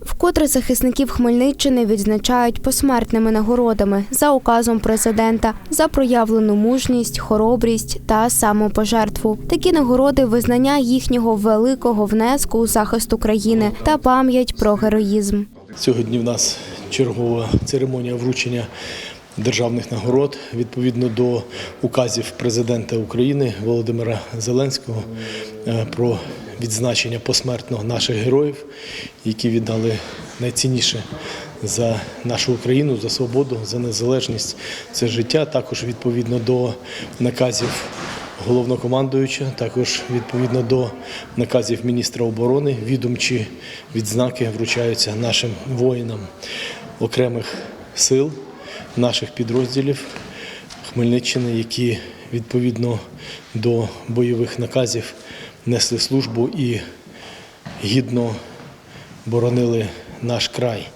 Вкотре захисників Хмельниччини відзначають посмертними нагородами за указом президента за проявлену мужність, хоробрість та самопожертву. Такі нагороди визнання їхнього великого внеску у захист України та пам'ять про героїзм. Сьогодні в нас чергова церемонія вручення державних нагород відповідно до указів президента України Володимира Зеленського е, про відзначення посмертно наших героїв, які віддали найцінніше за нашу Україну, за свободу, за незалежність, це життя. Також відповідно до наказів головнокомандуюча, також відповідно до наказів міністра оборони, відомчі відзнаки вручаються нашим воїнам окремих сил, наших підрозділів Хмельниччини, які відповідно до бойових наказів несли службу і гідно боронили наш край.